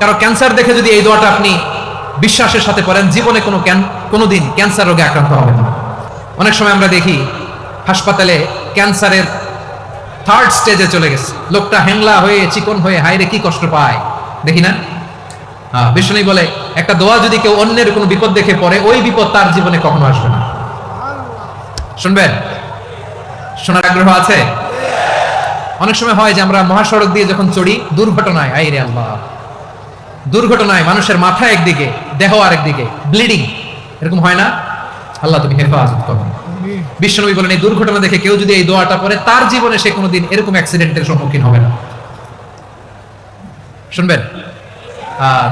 কারও ক্যান্সার দেখে যদি এই দোয়াটা আপনি বিশ্বাসের সাথে পড়েন জীবনে কোনো কোনোদিন ক্যান্সার রোগে আক্রান্ত হবে না। অনেক সময় আমরা দেখি হাসপাতালে ক্যান্সারের থার্ড স্টেজে চলে গেছে। লোকটা হ্যাংলা হয়ে চিকন হয়ে হাইরে কি কষ্ট পায়? দেখি না? হ্যাঁ, বিষ্ণু বলে একটা দোয়া যদি কেউ অন্যের কোনো বিপদ দেখে পড়ে ওই বিপদ তার জীবনে কখনো আসবে না। শুনবেন? শোনার আগ্রহ আছে? অনেক সময় হয় যে আমরা মহাসড়ক দিয়ে যখন চড়ি দুর্ঘটনায় আই রে আল্লাহ। দুর্ঘটনায় মানুষের মাথা একদিকে, দেহ আরেকদিকে ব্লিডিং এরকম হয় না? আল্লাহ তুমি হেফাজত করো বিশ্বনবী বলেন, এই দুর্ঘটনা দেখে কেউ যদি এই দোয়াটা পড়ে, তার জীবনে সে কোনোদিন এরকম অ্যাক্সিডেন্টের সম্মুখীন হবে না। শুনবেন?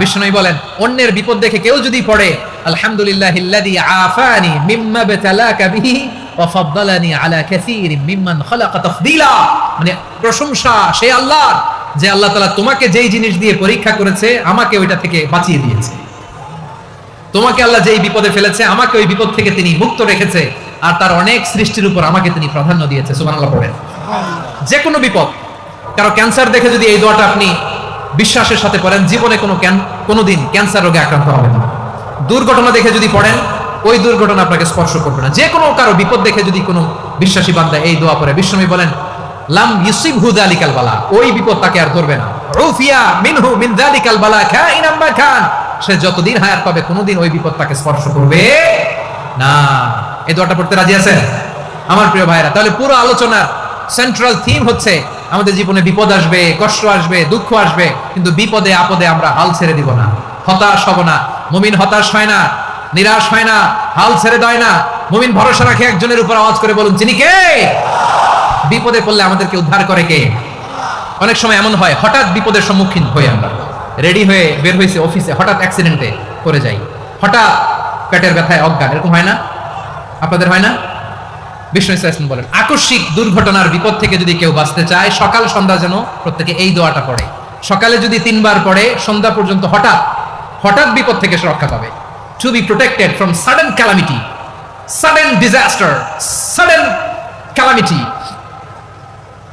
বিশ্বনবী বলেন, অন্যের বিপদ দেখে কেউ যদি পড়ে, আলহামদুলিল্লাহ আফানি মিম্মা বিতালাকা বিহি ওয়া আলা কাসীরিম মিম্মান খালাকা তাফদীলা। মানে প্রশংসা, সে আল্লাহ যে আল্লাহ তাআলা তোমাকে যেই জিনিস দিয়ে পরীক্ষা করেছে, আমাকে ওইটা থেকে বাঁচিয়ে দিয়েছে। তোমাকে আল্লাহ যেই বিপদে ফেলেছে, আমাকে ওই বিপদ থেকে তিনি মুক্ত রেখেছে, আর তার অনেক সৃষ্টির উপর আমাকে তিনি প্রাধান্য দিয়েছে। সুবহানাল্লাহ, পড়েন। যে কোনো বিপদ, কারও ক্যান্সার দেখে যদি এই দোয়াটা আপনি বিশ্বাসের সাথে পড়েন, জীবনে কোনো কোনোদিন ক্যান্সার রোগে আক্রান্ত হবে না। দুর্ঘটনা দেখে যদি পড়েন, ওই দুর্ঘটনা আপনাকে স্পর্শ করবে না। যে কোনো কারও বিপদ দেখে যদি কোনো বিশ্বাসী বান্দা এই দোয়া পড়ে বিশ্বমী বলেন লাম ইউসিব ওই বিপদ তাকে আর ধরবে না। রুফিয়া মিনহু মিন খান সে যতদিন পাবে, কোনোদিন ওই বিপদ তাকে স্পর্শ করবে না। এই দোয়াটা পড়তে রাজি আছেন? আমার প্রিয় ভাইরা, তাহলে পুরো আলোচনার সেন্ট্রাল থিম হচ্ছে, আমাদের জীবনে বিপদ আসবে, কষ্ট আসবে, দুঃখ আসবে, কিন্তু বিপদে, আপদে আমরা হাল ছেড়ে দিব না। হতাশ হব না। মুমিন হতাশ হয় না, নিরাশ হয় না, হাল ছেড়ে দেয় না। মুমিন ভরসা রাখে একজনের উপর আওয়াজ করে বলুন, যিনি কে? বিপদে পড়লে আমাদেরকে উদ্ধার করে কে? অনেক সময় এমন হয়, হঠাৎ বিপদের সম্মুখীন হই আমরা। রেডি হয়ে বের হয়েছে অফিসে হঠাৎ অ্যাক্সিডেন্টে পড়ে যাই। হঠাৎ পেটের ব্যথায় অজ্ঞান, এরকম হয় না? আপনাদের হয় না? বিষ্ণু বলেন, আকস্মিক দুর্ঘটনার বিপদ থেকে যদি কেউ বাঁচতে চায়, সকাল সন্ধ্যা যেন প্রত্যেকে এই দোয়াটা পড়ে। সকালে যদি তিনবার পড়ে, সন্ধ্যা পর্যন্ত হঠাৎ হঠাৎ বিপদ থেকে সে রক্ষা পাবে। To be protected from sudden calamity sudden disaster sudden calamity